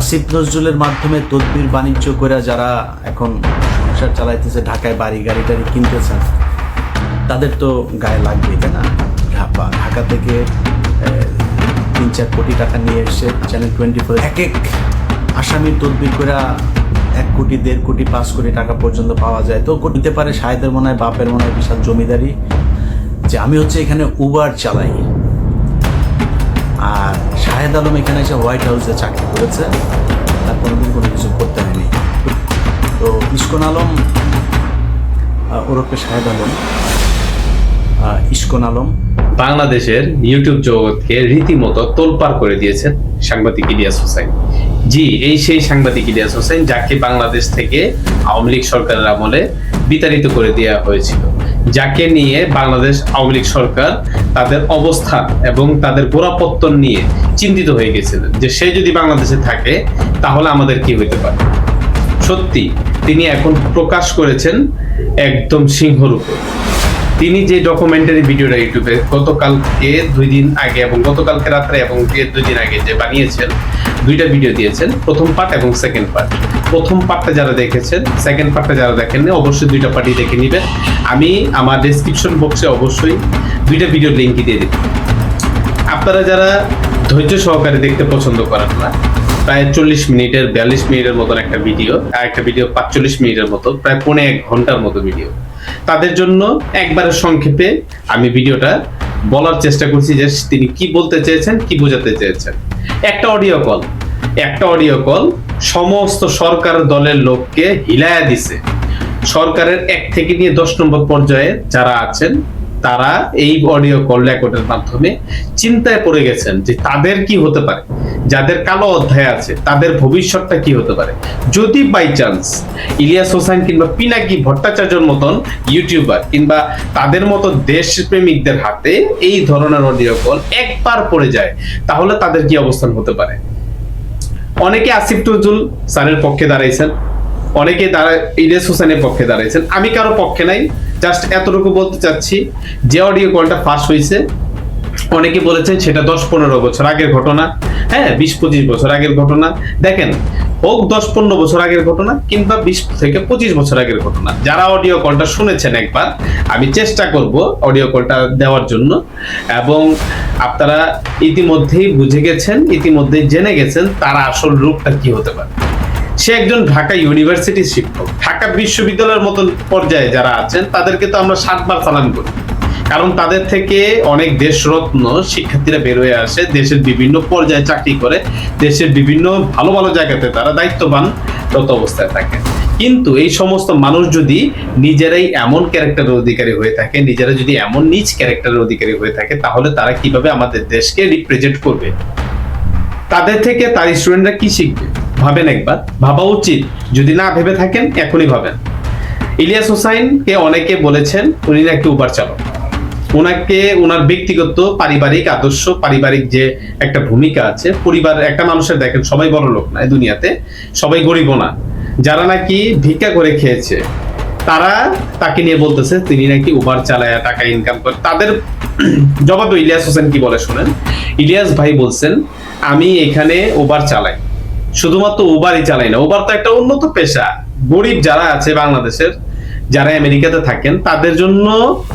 আসিফ নজরুলের মাধ্যমে তদবির বাণিজ্য করে যারা এখন সংসার চালাইতেছে, ঢাকায় বাড়ি গাড়ি টাড়ি কিনতেছেন তাদের তো গায়ে লাগবে, তাই না? ঢাকা ঢাকা থেকে তিন চার কোটি টাকা নিয়ে এসে চ্যানেল টোয়েন্টি ফোর এক এক আসামির তদবির করে এক কোটি, দেড় কোটি, পাঁচ কোটি টাকা পর্যন্ত পাওয়া যায়। তো করতে পারে সাহেদের মনে হয়, বাপের মনে হয়, বিশাল জমিদারি। যে আমি হচ্ছে এখানে উবার চালাই। শাহেদ আলম এখানে এসে হোয়াইট হাউসে চাকরি করেছে। তার কোনোদিন কোনো কিছু করতে হয়নি। তো ইস্কন আলম ওরফে শাহেদ আলম ইস্কন আলম। বাংলাদেশের ইউটিউব জগৎকে রীতিমতো তোলপাড় করে দিয়েছেন সাংবাদিক ইলিয়াস হোসেন। জি, এই সেই সাংবাদিক ইলিয়াস হোসেন, যাকে বাংলাদেশ থেকে আওয়ামী লীগ সরকারের আমলে বিতাড়িত করে দেওয়া হয়েছিল। যাকে নিয়ে বাংলাদেশ আওয়ামী লীগ সরকার তাদের অবস্থান এবং তাদের গোড়াপত্তন নিয়ে চিন্তিত হয়ে গেছিলেন যে সে যদি বাংলাদেশে থাকে, তাহলে আমাদের কি হইতে পারে? সত্যি, তিনি এখন প্রকাশ করেছেন একদম সিংহরূপে। তিনি যে ডকুমেন্টারি ভিডিওটা ইউটিউবে গতকালকে দুই দিন আগে এবং গতকালকে রাত্রে এবং দুই দিন আগে যে বানিয়েছেন, দুইটা ভিডিও দিয়েছেন, প্রথম পার্ট এবং সেকেন্ড পার্ট প্রথম পার্টটা যারা দেখেছেন সেকেন্ড পার্টটা যারা দেখেননি, অবশ্যই দুইটা পার্টই দেখে নেবেন। আমি আমার ডেসক্রিপশন বক্সে অবশ্যই দুইটা ভিডিওর লিঙ্কই দিয়ে দেব। আপনারা যারা ধৈর্য সহকারে দেখতে পছন্দ করেন না, প্রায় চল্লিশ মিনিটের, বিয়াল্লিশ মিনিটের মতন একটা ভিডিও আর একটা ভিডিও পাঁচচল্লিশ মিনিটের মতো, প্রায় পৌনে এক ঘণ্টার মতো ভিডিও তাদের জন্য একবারে সংক্ষেপে আমি ভিডিওটা বলার চেষ্টা করছি যে তিনি কি বলতে চেয়েছেন, কি বোঝাতে চেয়েছেন। একটা অডিও কল একটা অডিও কল সমস্ত সরকার দলের লোককে হিলায়া দিছে। সরকারের এক থেকে নিয়ে দশ নম্বর পর্যায়ে যারা আছেন তারা এই অডিও কল রেকর্ডের মাধ্যমে চিন্তায় পড়ে গেছেন যে তাদের কি হতে পারে, যাদের কালো অধ্যায় আছে, তাদের ভবিষ্যৎটা কি হতে পারে। যদি বাই চান্স ইলিয়াস হোসেন কিংবা পিনাকি ভট্টাচার্যর মতন ইউটিউবার কিংবা তাদের মতো দেশপ্রেমিকদের হাতে এই ধরনের অডিও কল একবার পড়ে যায়, তাহলে তাদের কি অবস্থান হতে পারে? অনেকে আসিফ নজরুল স্যারের পক্ষে দাঁড়াইছেন, অনেকে দাঁড়া ইলিয়াস হোসেনের পক্ষে দাঁড়াইছেন। আমি কারও পক্ষে নাই জাস্ট এতটুকু বলতে চাচ্ছি, যে অডিও কলটা ফাঁস হয়েছে, অনেকে বলেছেন সেটা দশ পনেরো বছর আগের ঘটনা। হ্যাঁ বিশ পঁচিশ বছর আগের ঘটনা। দেখেন, হোক দশ পনেরো বছর আগের ঘটনা কিংবা বিশ থেকে পঁচিশ বছর আগের ঘটনা। যারা অডিও কলটা শুনেছেন একবার, আমি চেষ্টা করব অডিও কলটা দেওয়ার জন্য। এবং আপনারা ইতিমধ্যেই বুঝে গেছেন, ইতিমধ্যেই জেনে গেছেন তারা আসল রূপটা কি হতে পারে। সে একজন ঢাকা ইউনিভার্সিটির শিক্ষক। ঢাকা বিশ্ববিদ্যালয়ের মতন পর্যায়ে যারা আছেন, তাদেরকে তো আমরা সাতবার সালাম করি। কারণ তাদের থেকে অনেক দেশরত্ন শিক্ষার্থীরা বের হয়ে আসে, দেশের বিভিন্ন পর্যায়ে চাকরি করে, দেশের বিভিন্ন ভালো ভালো জায়গাতে তারা দায়িত্ববান তত অবস্থায় থাকে। কিন্তু এই সমস্ত মানুষ যদি নিজেরাই এমন ক্যারেক্টারের অধিকারী হয়ে থাকে, নিজেরা যদি এমন নিজ ক্যারেক্টারের অধিকারী হয়ে থাকে, তাহলে তারা কীভাবে আমাদের দেশকে রিপ্রেজেন্ট করবে? তাদের থেকে তার স্টুডেন্টরা কি শিখবে? ভাবেন একবার, ভাবা উচিত। যদি না ভেবে থাকেন, এখনই ভাবেন। ইলিয়াস হোসাইনকে অনেকে বলেছেন, উনি নাকি উবার চালক। ওনাকে ওনার ব্যক্তিগত, পারিবারিক আদর্শ, পারিবারিক যে একটা ভূমিকা আছে, পরিবার, একটা মানুষের দেখেন, সবাই বড় লোক না দুনিয়াতে, সবাই গরিব না। যারা নাকি ভিক্ষা করে খেয়েছে, তারা তাকে নিয়ে বলতেছে, তিনি নাকি উবার চালায় টাকা ইনকাম করে। তাদের জবাবে ইলিয়াস হোসেন কি বলে শোনেন? ইলিয়াস ভাই বলছেন, আমি এখানে উবার চালাই। শুধুমাত্র উবারই চালাই না উবার তো একটা উন্নত পেশা। গরিব যারা আছে বাংলাদেশের, যারা আমেরিকাতে থাকেন, তাদের জন্য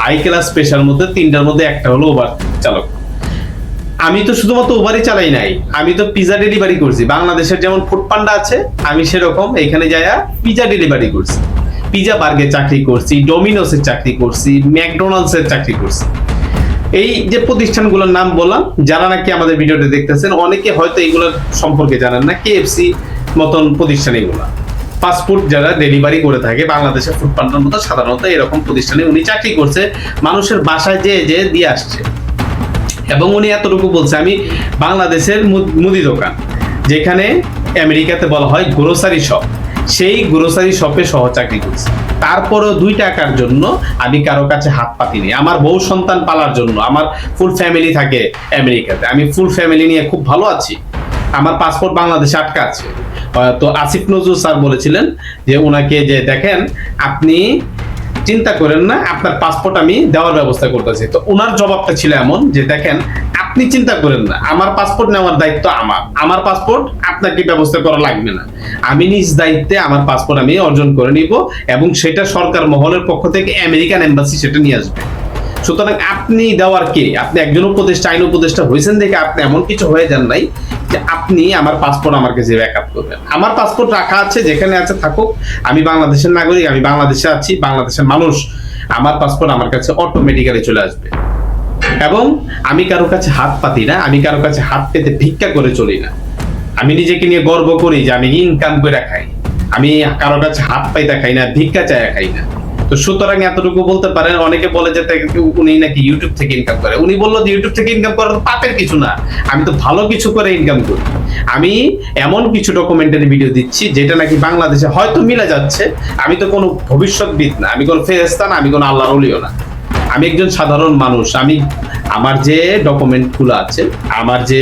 হাই ক্লাস পেশার মধ্যে তিনটার মধ্যে একটা হলো উবার চালক। আমি তো শুধুমাত্র উবারই চালাই নাই, আমি তো পিজা ডেলিভারি করছি। বাংলাদেশের যেমন ফুড পান্ডা আছে, আমি সেরকম এখানে যাইয়া পিজা ডেলিভারি করছি। পিজা বার্গের চাকরি করছি ডোমিনোসের চাকরি করছি ম্যাকডোনাল্ডস এর চাকরি করছি। এই যে প্রতিষ্ঠানগুলোর নাম বললাম, যারা নাকি আমাদের ভিডিওটা দেখতেছেন, অনেকে হয়তো এগুলোর সম্পর্কে জানেন না কেএফসি মতন প্রতিষ্ঠান এগুলো। ফাস্টফুড যারা ডেলিভারি করে থাকে, বাংলাদেশের ফুড পান্ডার মতো সাধারণত এরকম প্রতিষ্ঠানে উনি চাকরি করছে, মানুষের বাসায় যেয়ে যেয়ে দিয়ে আসছে। এবং উনি এতটুকু বলছে, আমি বাংলাদেশের মুদি দোকান, যেখানে আমেরিকাতে বলা হয় গ্রোসারি শপ সেই গ্রোসারি শপে সহ চাকরি করছি। তারপরেও দুই টাকার জন্য আমি কারও কাছে হাত পাতিনি। আমার বউ সন্তান পালার জন্য, আমার ফুল ফ্যামিলি থাকে আমেরিকাতে। আমি ফুল ফ্যামিলি নিয়ে খুব ভালো আছি। আমার পাসপোর্ট বাংলাদেশে আটকা আছে। তো আসিফ নজরুল স্যার বলেছিলেন যে ওনাকে যে দেখেন, আপনি চিন্তা করেন না, আপনার পাসপোর্ট আমি দেওয়ার ব্যবস্থা করতেছি। তো ওনার জবাবটা ছিল এমন যে দেখেন আপনি চিন্তা করেন না, আমার পাসপোর্ট নেওয়ার দায়িত্ব আমার আমার পাসপোর্ট আপনাকে ব্যবস্থা করা লাগবে না। আমি নিজ দায়িত্বে আমার পাসপোর্ট আমি অর্জন করে নিব এবং সেটা সরকার মহলের পক্ষ থেকে আমেরিকান এম্বাসি সেটা নিয়ে আসবে। সুতরাং আপনি দেওয়ার কে? আপনি একজন উপদেষ্টা, আইন উপদেষ্টা হয়েছেন দেখে আপনি এমন কিছু হয়ে যান নাই যে আপনি আমার পাসপোর্ট আমার কাছে ব্যাকআপ করবেন। আমার পাসপোর্ট রাখা আছে, যেখানে আছে থাকুক, আমি বাংলাদেশের নাগরিক, আমি বাংলাদেশে আছি, বাংলাদেশের মানুষ, আমার পাসপোর্ট আমার কাছে অটোমেটিক্যালি চলে আসবে। এবং আমি কারও কাছে হাত পাতি না, আমি কারও কাছে হাত পেতে ভিক্ষা করে চলি না। আমি নিজেকে নিয়ে গর্ব করি যে আমি ইনকাম করে খাই। আমি কারও কাছে হাত পাইতা খাই না, ভিক্ষা চায়া খাই না। তো সুতরাং এতটুকু বলতে পারেন, অনেকে বলে যে উনি নাকি ইউটিউব থেকে ইনকাম করে। উনি বলল যে ইউটিউব থেকে ইনকাম করার পাপের কিছু না। আমি তো ভালো কিছু করে ইনকাম করি। আমি এমন কিছু ডকুমেন্টারি ভিডিও দিচ্ছি, যেটা নাকি বাংলাদেশে হয়তো মিলে যাচ্ছে। আমি তো কোনো ভবিষ্যৎবিদ না, আমি কোনো ফেরেস্তা না, আমি কোনো আল্লাহর অলিও না। আমি একজন সাধারণ মানুষ, আমি, আমার যে ডকুমেন্টগুলো আছে, আমার যে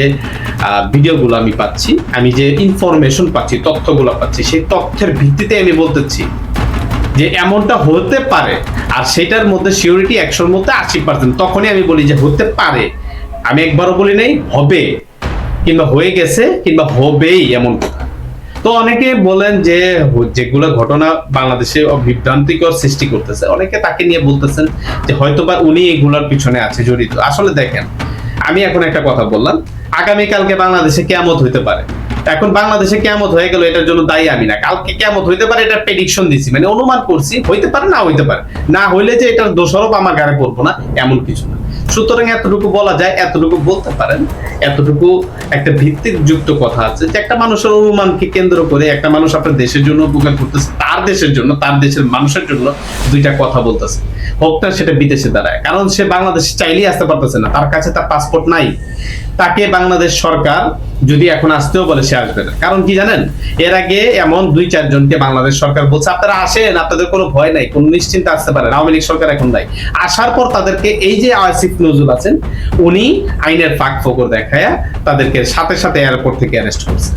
ভিডিওগুলো আমি পাচ্ছি, আমি যে ইনফরমেশন পাচ্ছি, তথ্যগুলো পাচ্ছি, সেই তথ্যের ভিত্তিতে আমি বলতেছি যে এমনটা হতে পারে আর সেটার মধ্যে সিউরিটি একশোর মধ্যে আশি পার্সেন্ট তখনই আমি বলি যে হতে পারে। আমি একবারও বলি নাই, হবে। কিংবা হয়ে গেছে কিংবা হবেই এমন তো অনেকে বলেন যে যেগুলো ঘটনা বাংলাদেশে বিভ্রান্তিকর সৃষ্টি করতেছে, অনেকে তাকে নিয়ে বলতেছেন যে হয়তোবা উনি এগুলোর পিছনে আছে জড়িত। আসলে দেখেন, আমি এখন একটা কথা বললাম, আগামীকালকে বাংলাদেশে কেমত হইতে পারে। এখন বাংলাদেশে কেমত হয়ে গেল, এটার জন্য দায়ী আমি না। কালকে কেমত হইতে পারে, এটা প্রেডিকশন দিছি মানে অনুমান করছি, হইতে পারে না হইতে পারে। না হইলে যে এটার দোষারোপ আমার গাড়ে পড়ব না, এমন কিছু না। সুতরাং এতটুকু বলা যায়, এতটুকু বলতে পারেন, এতটুকু একটা ভিত্তিক যুক্ত কথা আছে যে একটা মানুষের অনুমানকে কেন্দ্র করে একটা মানুষ আপনার দেশের জন্য উপকার করতেছে, তার দেশের জন্য, তার দেশের মানুষের জন্য দুইটা কথা বলতেছে। হোক না সেটা বিদেশে দাঁড়ায়। কারণ সে বাংলাদেশে চাইলেই আসতে পারতেছে না, তার কাছে তার পাসপোর্ট নাই। তাকে বাংলাদেশ সরকার যদি এখন আসতেও বলে, সে আসবে না। কারণ কি জানেন? এর আগে এমন দুই চারজনকে বাংলাদেশ সরকার বলছে, আপনারা আসেন, আপনাদের কোনো ভয় নাই, কোনো নিশ্চিন্তে আসতে পারেন আওয়ামী লীগ সরকার এখন নাই। আসার পর তাদেরকে এই যে আসিফ নজরুল আছেন উনি আইনের ফাঁক ফোকর দেখায়া তাদেরকে সাথে সাথে এয়ারপোর্ট থেকে অ্যারেস্ট করছে।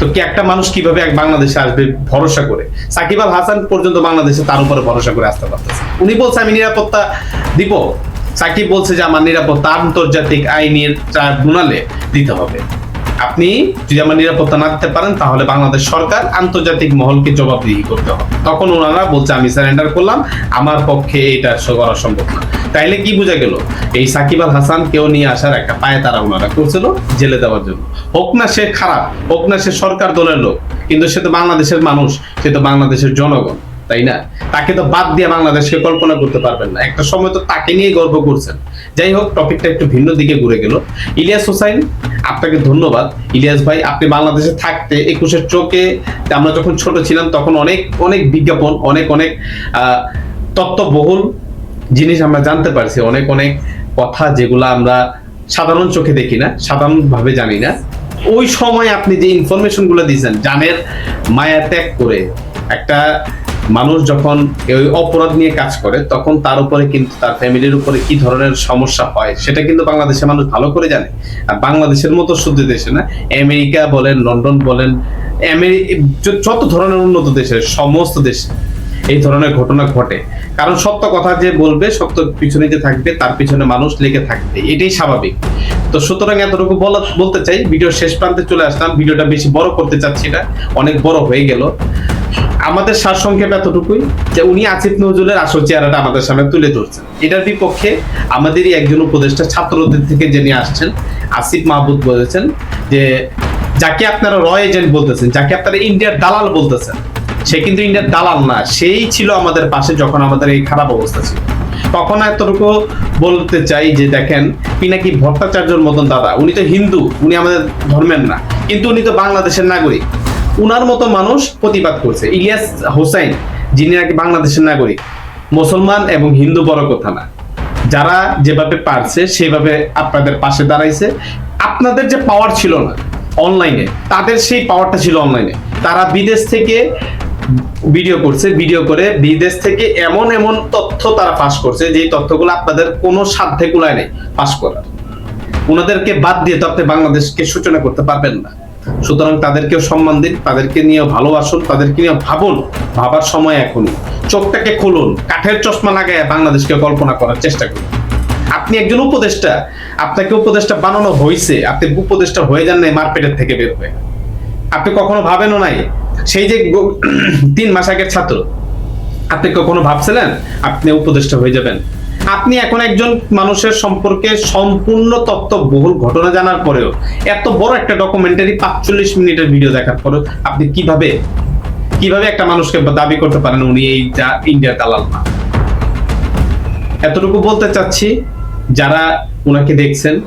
তো কি একটা মানুষ কীভাবে এক বাংলাদেশে আসবে ভরসা করে? সাকিব আল হাসান পর্যন্ত বাংলাদেশে তার উপরে ভরসা করে আসতে পারতেছে উনি বলছে, আমি নিরাপত্তা দিব। সাকিব বলছে যে আমার নিরাপত্তা আন্তর্জাতিক আইনের ট্রাইব্যুনালে দিতে হবে। আপনি যদি আমার নিরাপত্তা না দিতে পারেন, তাহলে বাংলাদেশ সরকার আন্তর্জাতিক মহলকে জবাবদিহি করতে হবে। তখন ওনারা বলছে, আমি সারেন্ডার করলাম, আমার পক্ষে এটা করা সম্ভব না। তাইলে কি বোঝা গেল? এই সাকিব আল হাসান কেউ নিয়ে আসার একটা পায়ে তারা ওনারা করছিল জেলে দেওয়ার জন্য। হোক না সে খারাপ, হোক না সে সরকার দলের লোক, কিন্তু সে তো বাংলাদেশের মানুষ, সে তো বাংলাদেশের জনগণ। তাই না? তাকে তো বাদ দিয়ে বাংলাদেশকে কল্পনা করতে পারবেন না। একটা সময় তো তাকে নিয়ে গর্ব করছেন। যাই হোক, টপিকটা একটু ভিন্ন দিকে ঘুরে গেল। ইলিয়াস হোসাইন, আপনাকে ধন্যবাদ। ইলিয়াস ভাই, আপনি বাংলাদেশে থাকতে একুশের চোখে আমরা যখন ছোট ছিলাম, তখন অনেক অনেক বিজ্ঞাপন, অনেক অনেক তত্ত্ববহুল জিনিস আমরা জানতে পারছি। অনেক অনেক কথা যেগুলো আমরা সাধারণ চোখে দেখি না, সাধারণভাবে জানি না। ওই সময় আপনি যে ইনফরমেশনগুলো দিয়েছেন জানের মায়া ত্যাগ করে একটা মানুষ যখন ওই অপরাধ নিয়ে কাজ করে, তখন তার উপরে কিন্তু তার ফ্যামিলির উপরে কি ধরনের সমস্যা হয়, সেটা কিন্তু বাংলাদেশের মানুষ ভালো করে জানে। আর বাংলাদেশের মতো শুদ্ধ দেশে না, আমেরিকা বলেন, লন্ডন বলেন যত ধরনের উন্নত দেশের, সমস্ত দেশে এই ধরনের ঘটনা ঘটে। কারণ সত্য কথা যে বলবে, সত্য পিছনে যে থাকবে, তার পিছনে মানুষ লেগে থাকবে। এটাই স্বাভাবিক। তো সুতরাং এতটুকু বলা বলতে চাই ভিডিও শেষ প্রান্তে চলে আসলাম। ভিডিওটা বেশি বড় করতে চাচ্ছি না, অনেক বড় হয়ে গেল। আমাদের সারসংক্ষেপ এতটুকুই যে উনি আসিফ নজরুলের আসল চেহারাটা আমাদের সামনে তুলে ধরছেন। এটার বিপক্ষে আমাদেরই একজন উপদেষ্টা ছাত্রদের থেকে জেনে আসছেন, আসিফ মাহবুদ বলেছেন যে, যাকে আপনারা র এজেন্ট বলতেছেন, যাকে আপনারা ইন্ডিয়ার দালাল বলতেছেন, সে কিন্তু ইন্ডিয়ার দালাল না, সেই ছিল আমাদের পাশে যখন আমাদের এই খারাপ অবস্থা ছিল। তখন এতটুকু বলতে চাই যে দেখেন পিনাকি ভট্টাচার্যর মতন দাদা। উনি তো হিন্দু, উনি আমাদের ধর্মের না। কিন্তু উনি তো বাংলাদেশের নাগরিক। উনার মতো মানুষ প্রতিবাদ করছে। ইলিয়াস হোসাইন, যিনি নাকি বাংলাদেশের নাগরিক, মুসলমান এবং হিন্দু বড় কথা না। যারা যেভাবে পারছে, সেভাবে আপনাদের পাশে দাঁড়াইছে। আপনাদের যে পাওয়ার ছিল না অনলাইনে তাদের সেই পাওয়ারটা ছিল অনলাইনে তারা বিদেশ থেকে ভিডিও করছে, ভিডিও করে বিদেশ থেকে এমন এমন তথ্য তারা পাস করছে যে তথ্যগুলো আপনাদের কোনো সাধ্যে কুলায় নেই পাস করার। ওনাদেরকে বাদ দিয়ে তো আপনি বাংলাদেশকে সূচনা করতে পারবেন না। সুতরাং তাদেরকেও সম্মান দিন, তাদেরকে নিয়ে ভালোবাসুন, তাদেরকে নিয়ে ভাবুন, ভাবার সময় এখনই। চোখটাকে খুলুন, কাঠের চশমা লাগায় বাংলাদেশকে কল্পনা করার চেষ্টা করুন। আপনি আপনি একজন উপদেষ্টা, আপনাকে উপদেষ্টা বানানো হয়েছে আপনি উপদেষ্টা হয়ে যান নাই মারপেটের থেকে বের হয়ে। আপনি কখনো ভাবেনও নাই সেই যে তিন মাস আগের ছাত্র, আপনি কখনো ভাবছিলেন আপনি উপদেষ্টা হয়ে যাবেন? আপনি এখন একজন মানুষের সম্পর্কে সম্পূর্ণ তত্ত্ব বহুল ঘটনা জানার পরেও এত বড় একটা ডকুমেন্টারি পাঁচচল্লিশ মিনিটের ভিডিও দেখার পরেও আপনি কীভাবে কীভাবে একটা মানুষকে দাবি করতে পারেন উনি এই যা ইন্ডিয়ার দালাল না? এতটুকু বলতে চাচ্ছি, যারা ওনাকে দেখছেন,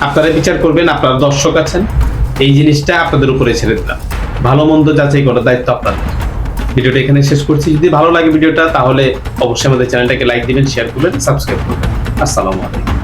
আপনারা বিচার করবেন, আপনারা দর্শক আছেন, এই জিনিসটা আপনাদের উপরে ছেড়ে দিলাম। ভালো মন্দ যাচাই করার দায়িত্ব আপনাদের। ভিডিওটা এখানে শেষ করছি। যদি ভালো লাগে ভিডিওটা, তাহলে অবশ্যই আমাদের চ্যানেলটাকে লাইক দিবেন শেয়ার করবেন সাবস্ক্রাইব করবেন। আসসালামু আলাইকুম।